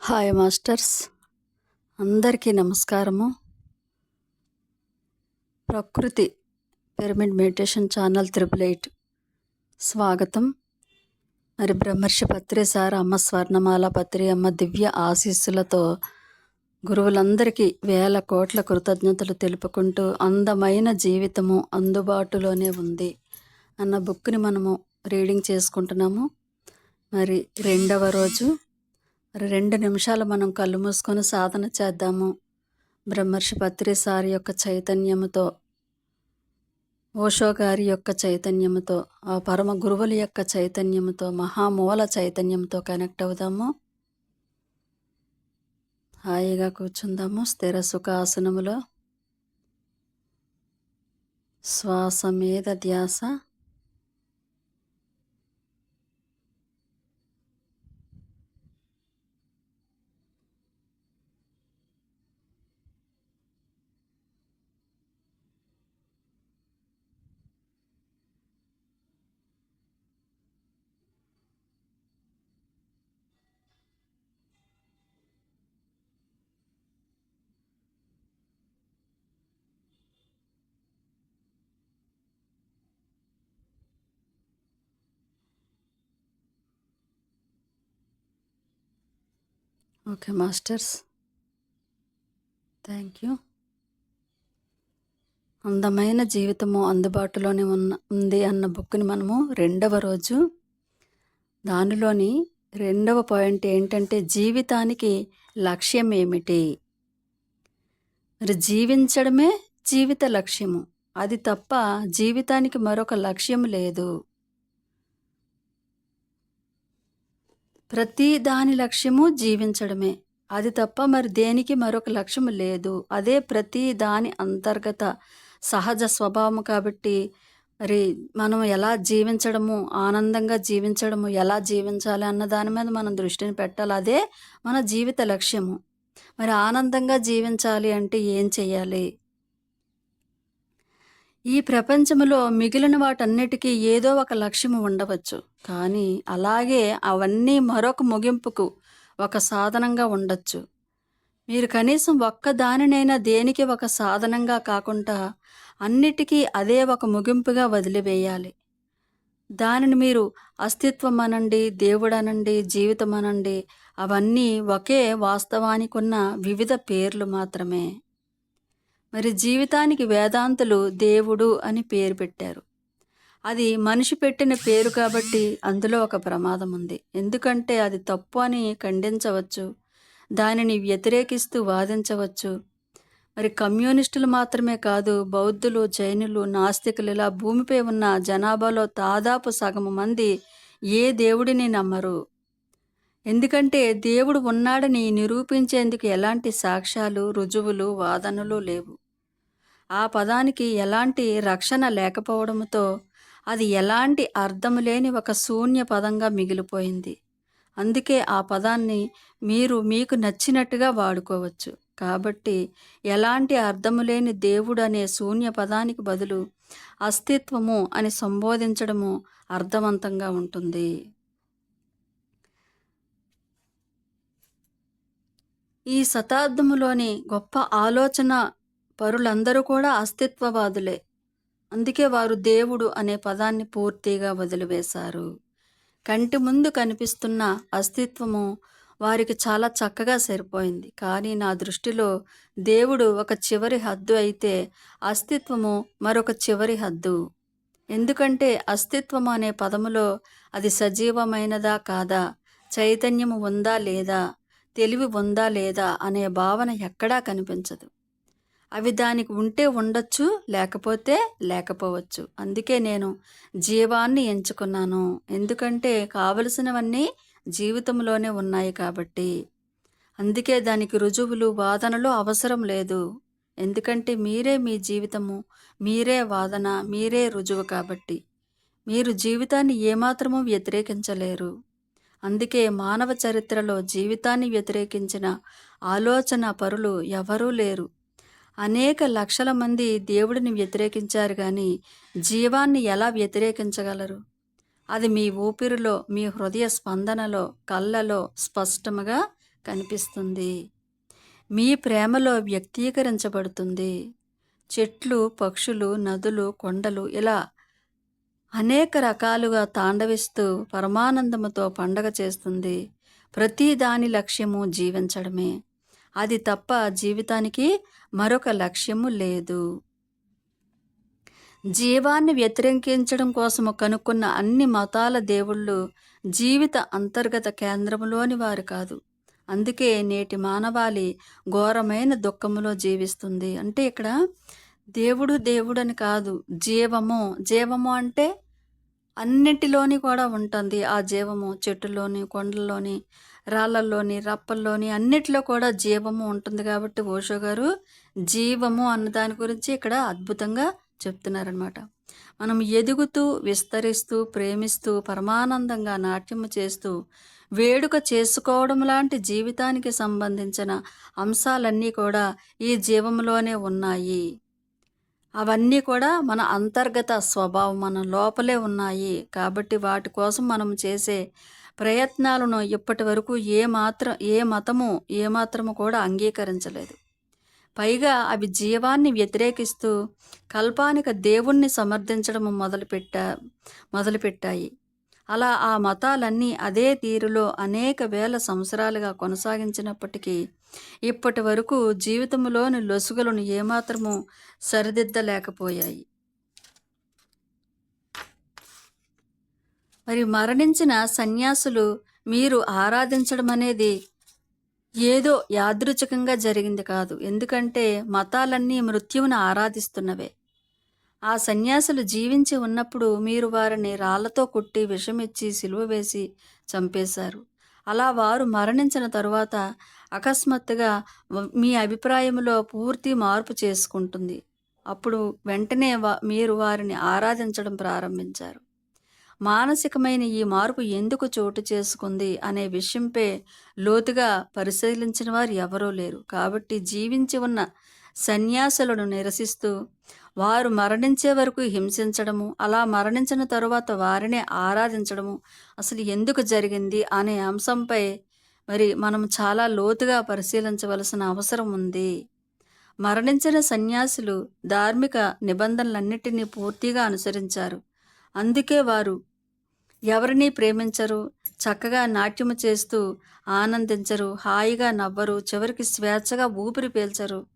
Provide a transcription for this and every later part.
Hi masters. అందరికీ నమస్కారము. ప్రకృతి pyramid meditation channel triple eight స్వాగతం. మరి బ్రహ్మర్షి పత్రి సార్ అమ్మ స్వర్ణమాల పత్రి అమ్మ దివ్య ఆశీస్సులతో గురువులందరికీ వేల కోట్ల కృతజ్ఞతలు తెలుపుకుంటూ అందమైన జీవితము అందుబాటులోనే ఉంది అన్న బుక్ని మనము రీడింగ్ చేసుకుంటున్నాము. మరి రెండవ రోజు రెండు నిమిషాలు మనం కళ్ళు మూసుకొని సాధన చేద్దాము. బ్రహ్మర్షి పత్రి సారి యొక్క చైతన్యముతో ఓషో గారి యొక్క చైతన్యముతో ఆ పరమ గురువుల యొక్క చైతన్యముతో మహామూల చైతన్యంతో కనెక్ట్ అవుదాము. హాయిగా కూర్చుందాము స్థిర సుఖ ఆసనములో శ్వాస మీద ధ్యాస. Okay masters. Thank you. అందమైన జీవితము అందుబాటులోనే ఉన్న ఉంది అన్న బుక్ని మనము రెండవ రోజు దానిలోని రెండవ పాయింట్ ఏంటంటే జీవితానికి లక్ష్యం ఏమిటి? మరి జీవించడమే జీవిత లక్ష్యము. అది తప్ప జీవితానికి మరొక లక్ష్యం లేదు. ప్రతి దాని లక్ష్యము జీవించడమే. అది తప్ప మరి దేనికి మరొక లక్ష్యం లేదు. అదే ప్రతి దాని అంతర్గత సహజ స్వభావం కాబట్టి మరి మనం ఎలా జీవించడము ఆనందంగా జీవించడము ఎలా జీవించాలి అన్న దాని మీద మనం దృష్టిని పెట్టాలి. అదే మన జీవిత లక్ష్యము. మరి ఆనందంగా జీవించాలి అంటే ఏం చేయాలి ఈ ప్రపంచంలో మిగిలిన వాటన్నిటికీ ఏదో ఒక లక్ష్యము ఉండవచ్చు. కానీ అలాగే అవన్నీ మరొక ముగింపుకు ఒక సాధనంగా ఉండొచ్చు. మీరు కనీసం ఒక్క దానినైనా దేనికి ఒక సాధనంగా కాకుండా అన్నిటికీ అదే ఒక ముగింపుగా వదిలివేయాలి. దానిని మీరు అస్తిత్వం అనండి దేవుడనండి జీవితం అనండి అవన్నీ ఒకే వాస్తవానికి ఉన్న వివిధ పేర్లు మాత్రమే. మరి జీవితానికి వేదాంతులు దేవుడు అని పేరు పెట్టారు. అది మనిషి పెట్టిన పేరు కాబట్టి అందులో ఒక ప్రమాదం ఉంది. ఎందుకంటే అది తప్పు అని ఖండించవచ్చు దానిని వ్యతిరేకిస్తూ వాదించవచ్చు. మరి కమ్యూనిస్టులు మాత్రమే కాదు బౌద్ధులు జైనులు నాస్తికులు ఇలా భూమిపై ఉన్న జనాభాలో దాదాపు సగం మంది ఏ దేవుడిని నమ్మరు. ఎందుకంటే దేవుడు ఉన్నాడని నిరూపించేందుకు ఎలాంటి సాక్ష్యాలు రుజువులు వాదనలు లేవు. ఆ పదానికి ఎలాంటి రక్షణ లేకపోవడంతో అది ఎలాంటి అర్థం లేని ఒక శూన్య పదంగా మిగిలిపోయింది. అందుకే ఆ పదాన్ని మీరు మీకు నచ్చినట్టుగా వాడుకోవచ్చు. కాబట్టి ఎలాంటి అర్థము లేని దేవుడు అనే శూన్య పదానికి బదులు అస్తిత్వము అని సంబోధించడము అర్థవంతంగా ఉంటుంది. ఈ శతాబ్దములోని గొప్ప ఆలోచన పరులందరూ కూడా అస్తిత్వవాదులే. అందుకే వారు దేవుడు అనే పదాన్ని పూర్తిగా వదిలివేశారు. కంటి ముందు కనిపిస్తున్న అస్తిత్వము వారికి చాలా చక్కగా సరిపోయింది. కానీ నా దృష్టిలో దేవుడు ఒక చివరి హద్దు అయితే అస్తిత్వము మరొక చివరి హద్దు. ఎందుకంటే అస్తిత్వం అనే పదములో అది సజీవమైనదా కాదా చైతన్యము ఉందా లేదా తెలివి ఉందా లేదా అనే భావన ఎక్కడా కనిపించదు. అవి దానికి ఉంటే ఉండొచ్చు లేకపోతే లేకపోవచ్చు. అందుకే నేను జీవాన్ని ఎంచుకున్నాను. ఎందుకంటే కావలసినవన్నీ జీవితంలోనే ఉన్నాయి కాబట్టి. అందుకే దానికి రుజువులు వాదనలు అవసరం లేదు. ఎందుకంటే మీరే మీ జీవితము మీరే వాదన మీరే రుజువు కాబట్టి. మీరు జీవితాన్ని ఏమాత్రమూ వ్యతిరేకించలేరు. అందుకే మానవ చరిత్రలో జీవితాన్ని వ్యతిరేకించిన ఆలోచన పరులు ఎవరూ లేరు. అనేక లక్షల మంది దేవుడిని వ్యతిరేకించారు కానీ జీవాన్ని ఎలా వ్యతిరేకించగలరు? అది మీ ఊపిరిలో మీ హృదయ స్పందనలో కళ్ళలో స్పష్టముగా కనిపిస్తుంది. మీ ప్రేమలో వ్యక్తీకరించబడుతుంది. చెట్లు పక్షులు నదులు కొండలు ఇలా అనేక రకాలుగా తాండవిస్తూ పరమానందముతో పండగ చేస్తుంది. ప్రతి దాని లక్ష్యము జీవించడమే. అది తప్ప జీవితానికి మరొక లక్ష్యము లేదు. జీవాన్ని వ్యతిరేకించడం కోసము కనుక్కున్న అన్ని మతాల దేవుళ్ళు జీవిత అంతర్గత కేంద్రములోని వారు కాదు. అందుకే నేటి మానవాళి ఘోరమైన దుఃఖములో జీవిస్తుంది. అంటే ఇక్కడ దేవుడు దేవుడని కాదు జీవము. జీవము అంటే అన్నిటిలోని కూడా ఉంటుంది ఆ జీవము. చెట్టులోని కొండల్లోని రాళ్ళల్లోని రప్పల్లోని అన్నిటిలో కూడా జీవము ఉంటుంది కాబట్టి ఓషో గారు జీవము అన్న దాని గురించి ఇక్కడ అద్భుతంగా చెప్తున్నారనమాట మనం ఎదుగుతూ విస్తరిస్తూ ప్రేమిస్తూ పరమానందంగా నాట్యము చేస్తూ వేడుక చేసుకోవడం లాంటి జీవితానికి సంబంధించిన అంశాలన్నీ కూడా ఈ జీవంలోనే ఉన్నాయి. అవన్నీ కూడా మన అంతర్గత స్వభావం మన లోపలే ఉన్నాయి. కాబట్టి వాటి కోసం మనం చేసే ప్రయత్నాలను ఇప్పటి వరకు ఏ మాత్రం ఏ మతము ఏ మాత్రము కూడా అంగీకరించలేదు. పైగా అవి జీవాన్ని వ్యతిరేకిస్తూ కల్పానిక దేవుణ్ణి సమర్థించడం మొదలుపెట్టా మొదలుపెట్టాయి. అలా ఆ మతాలన్నీ అదే తీరులో అనేక వేల సంవత్సరాలుగా కొనసాగించినప్పటికీ ఇప్పటి వరకు జీవితంలోని లొసుగులను ఏమాత్రము సరిదిద్దలేకపోయాయి. మరి మరణించిన సన్యాసులు మీరు ఆరాధించడం అనేది ఏదో యాదృచ్ఛికంగా జరిగింది కాదు. ఎందుకంటే మతాలన్నీ మృత్యువును ఆరాధిస్తున్నవే. ఆ సన్యాసులు జీవించి ఉన్నప్పుడు మీరు వారిని రాళ్ళతో కొట్టి విషమిచ్చి సిలువ వేసి చంపేశారు. అలా వారు మరణించిన తరువాత అకస్మాత్తుగా మీ అభిప్రాయంలో పూర్తి మార్పు చేసుకుంటుంది. అప్పుడు వెంటనే వా- మీరు వారిని ఆరాధించడం ప్రారంభించారు. మానసికమైన ఈ మార్పు ఎందుకు చోటు చేసుకుంది అనే విషయంపై లోతుగా పరిశీలించిన వారు ఎవరూ లేరు. కాబట్టి జీవించి ఉన్న సన్యాసులను నిరసిస్తూ వారు మరణించే వరకు హింసించడము అలా మరణించిన తరువాత వారినే ఆరాధించడము అసలు ఎందుకు జరిగింది అనే అంశంపై మరి మనం చాలా లోతుగా పరిశీలించవలసిన అవసరం ఉంది. మరణించిన సన్యాసులు ధార్మిక నిబంధనలన్నిటినీ పూర్తిగా అనుసరించారు. అందుకే వారు ఎవరినీ ప్రేమించరు చక్కగా నాట్యము చేస్తూ ఆనందించరు హాయిగా నవ్వరు చివరికి స్వేచ్ఛగా ఊపిరి పీల్చరు.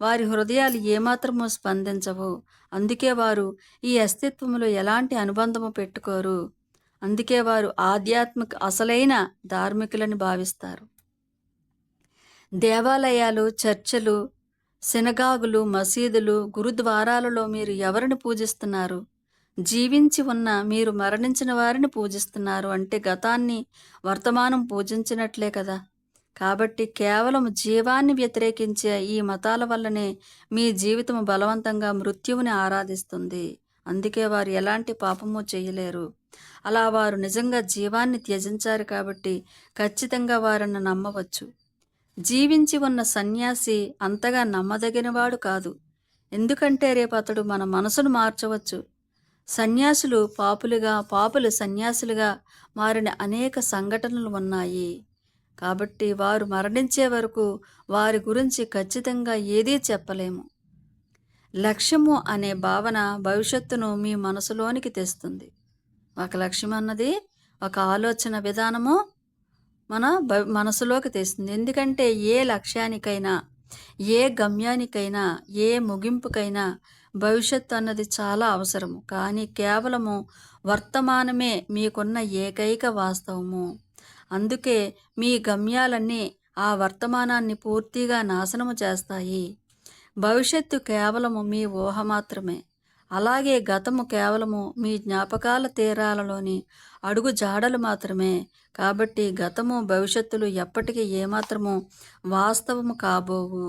వారి హృదయాలు ఏమాత్రమూ స్పందించవు. అందుకే వారు ఈ అస్తిత్వంలో ఎలాంటి అనుబంధము పెట్టుకోరు. అందుకే వారు ఆధ్యాత్మిక అసలైన ధార్మికులని భావిస్తారు. దేవాలయాలు చర్చలు సినగాగులు మసీదులు గురుద్వారాలలో మీరు ఎవరిని పూజిస్తున్నారు? జీవించి ఉన్న మీరు మరణించిన వారిని పూజిస్తున్నారు అంటే గతాన్ని వర్తమానం పూజించినట్లే కదా. కాబట్టి కేవలం జీవాన్ని వ్యతిరేకించే ఈ మతాల వల్లనే మీ జీవితం బలవంతంగా మృత్యువుని ఆరాధిస్తుంది. అందుకే వారు ఎలాంటి పాపము చేయలేరు. అలా వారు నిజంగా జీవాన్ని త్యజించారు కాబట్టి ఖచ్చితంగా వారిని నమ్మవచ్చు. జీవించి ఉన్న సన్యాసి అంతగా నమ్మదగినవాడు కాదు. ఎందుకంటే రేపు అతడు మన మనసును మార్చవచ్చు. సన్యాసులు పాపులుగా పాపులు సన్యాసులుగా మారిన అనేక సంఘటనలు ఉన్నాయి. కాబట్టి వారు మరణించే వరకు వారి గురించి ఖచ్చితంగా ఏదీ చెప్పలేము. లక్ష్యము అనే భావన భవిష్యత్తును మీ మనసులోనికి తెస్తుంది. ఒక లక్ష్యం అన్నది ఒక ఆలోచన విధానము మన మనసులోకి తెస్తుంది. ఎందుకంటే ఏ లక్ష్యానికైనా ఏ గమ్యానికైనా ఏ ముగింపుకైనా భవిష్యత్తు అన్నది చాలా అవసరము. కానీ కేవలము వర్తమానమే మీకున్న ఏకైక వాస్తవము. అందుకే మీ గమ్యాలన్నీ ఆ వర్తమానాన్ని పూర్తిగా నాశనము చేస్తాయి. భవిష్యత్తు కేవలము మీ ఊహ మాత్రమే. అలాగే గతము కేవలము మీ జ్ఞాపకాల తీరాలలోని అడుగు జాడలు మాత్రమే. కాబట్టి గతము భవిష్యత్తులు ఎప్పటికీ ఏమాత్రము వాస్తవము కాబోవు.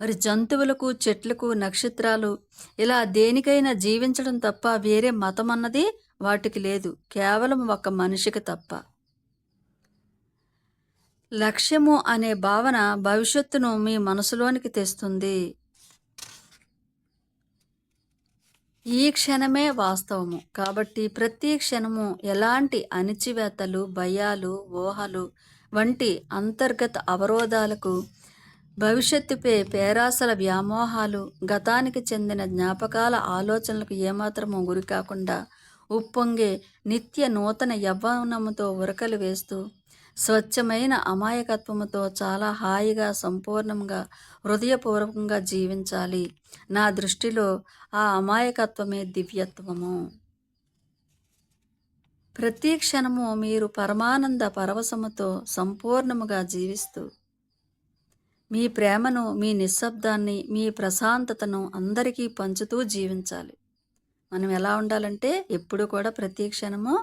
మరి జంతువులకు చెట్లకు నక్షత్రాలు ఇలా దేనికైనా జీవించడం తప్ప వేరే మతం అన్నది వాటికి లేదు. కేవలం ఒక మనిషికి తప్ప. లక్ష్యము అనే భావన భవిష్యత్తును మీ మనసులోనికి తెస్తుంది. ఈ క్షణమే వాస్తవము. కాబట్టి ప్రతి క్షణము ఎలాంటి అణిచివేతలు భయాలు ఊహలు వంటి అంతర్గత అవరోధాలకు భవిష్యత్తుపై పేరాసల వ్యామోహాలు గతానికి చెందిన జ్ఞాపకాల ఆలోచనలకు ఏమాత్రమూ గురి కాకుండా ఉప్పొంగే నిత్య నూతన యవ్వనముతో ఉరకలు వేస్తూ స్వచ్ఛమైన అమాయకత్వముతో చాలా హాయిగా సంపూర్ణంగా హృదయపూర్వకంగా జీవించాలి. నా దృష్టిలో ఆ అమాయకత్వమే దివ్యత్వము. ప్రతి క్షణము మీరు పరమానంద పరవశముతో సంపూర్ణముగా జీవిస్తూ మీ ప్రేమను మీ నిశ్శబ్దాన్ని మీ ప్రశాంతతను అందరికీ పంచుతూ జీవించాలి. మనం ఎలా ఉండాలంటే ఎప్పుడు కూడా ప్రతి క్షణము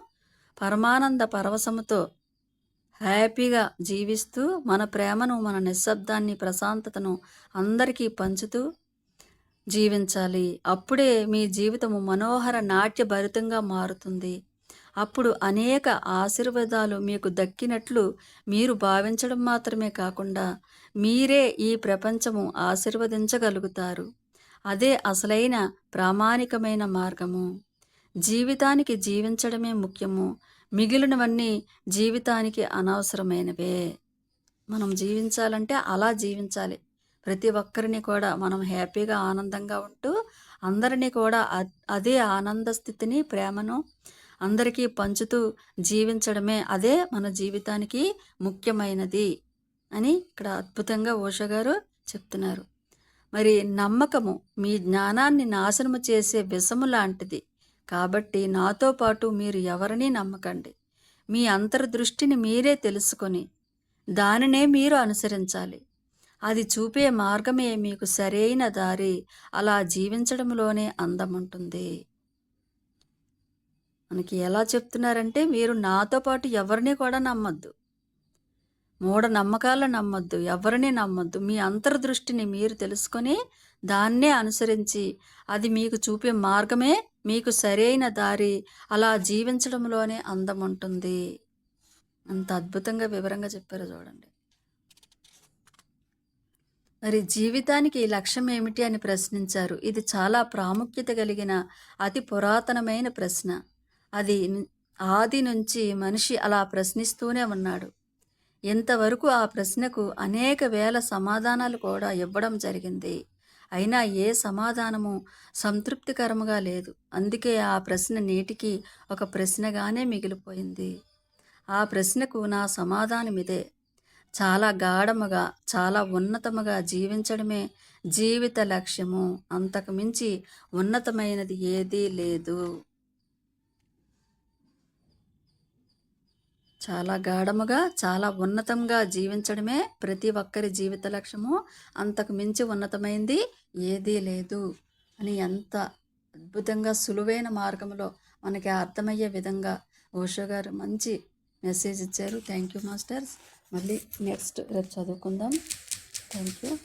పరమానంద పరవశముతో హ్యాపీగా జీవిస్తూ మన ప్రేమను మన నిశ్శబ్దాన్ని ప్రశాంతతను అందరికీ పంచుతూ జీవించాలి. అప్పుడే మీ జీవితము మనోహర నాట్యభరితంగా మారుతుంది. అప్పుడు అనేక ఆశీర్వాదాలు మీకు దక్కినట్లు మీరు భావించడం మాత్రమే కాకుండా మీరే ఈ ప్రపంచము ఆశీర్వదించగలుగుతారు. అదే అసలైన ప్రామాణికమైన మార్గము. జీవితానికి జీవించడమే ముఖ్యము. మిగిలినవన్నీ జీవితానికి అనవసరమైనవే. మనం జీవించాలంటే అలా జీవించాలి. ప్రతి ఒక్కరిని కూడా మనం హ్యాపీగా ఆనందంగా ఉంటూ అందరినీ కూడా అదే ఆనంద స్థితిని ప్రేమను అందరికీ పంచుతూ జీవించడమే అదే మన జీవితానికి ముఖ్యమైనది అని ఇక్కడ అద్భుతంగా ఓష గారు చెప్తున్నారు. మరి నమ్మకము మీ జ్ఞానాన్ని నాశనము చేసే విషము లాంటిది. కాబట్టి నాతో పాటు మీరు ఎవరినీ నమ్మకండి. మీ అంతర్దృష్టిని మీరే తెలుసుకొని దానినే మీరు అనుసరించాలి. అది చూపే మార్గమే మీకు సరైన దారి అలా జీవించడంలోనే అందముంటుంది. మనకి ఎలా చెప్తున్నారంటే మీరు నాతో పాటు ఎవరిని కూడా నమ్మద్దు. మూఢ నమ్మకాలు నమ్మొద్దు ఎవరిని నమ్మొద్దు. మీ అంతర్దృష్టిని మీరు తెలుసుకొని దాన్నే అనుసరించి అది మీకు చూపే మార్గమే మీకు సరైన దారి అలా జీవించడంలోనే అందం ఉంటుంది. అంత అద్భుతంగా వివరంగా చెప్పారు చూడండి. మరి జీవితానికి లక్ష్యం ఏమిటి అని ప్రశ్నించారు. ఇది చాలా ప్రాముఖ్యత కలిగిన అతి పురాతనమైన ప్రశ్న. అది ఆది నుంచి మనిషి అలా ప్రశ్నిస్తూనే ఉన్నాడు. ఇంతవరకు ఆ ప్రశ్నకు అనేక వేల సమాధానాలు కూడా ఇవ్వడం జరిగింది. అయినా ఏ సమాధానము సంతృప్తికరముగా లేదు. అందుకే ఆ ప్రశ్న నేటికి ఒక ప్రశ్నగానే మిగిలిపోయింది. ఆ ప్రశ్నకు నా సమాధానం ఇదే చాలా గాఢముగా చాలా ఉన్నతముగా జీవించడమే జీవిత లక్ష్యము. అంతకు మించి ఉన్నతమైనది ఏదీ లేదు. చాలా గాఢముగా చాలా ఉన్నతంగా జీవించడమే ప్రతి ఒక్కరి జీవిత లక్ష్యము. అంతకు మించి ఉన్నతమైంది ఏదీ లేదు అని ఎంత అద్భుతంగా సులువైన మార్గంలో మనకి అర్థమయ్యే విధంగా ఓషో గారు మంచి మెసేజ్ ఇచ్చారు. Thank you masters. మళ్ళీ నెక్స్ట్ రేపు చదువుకుందాం. Thank you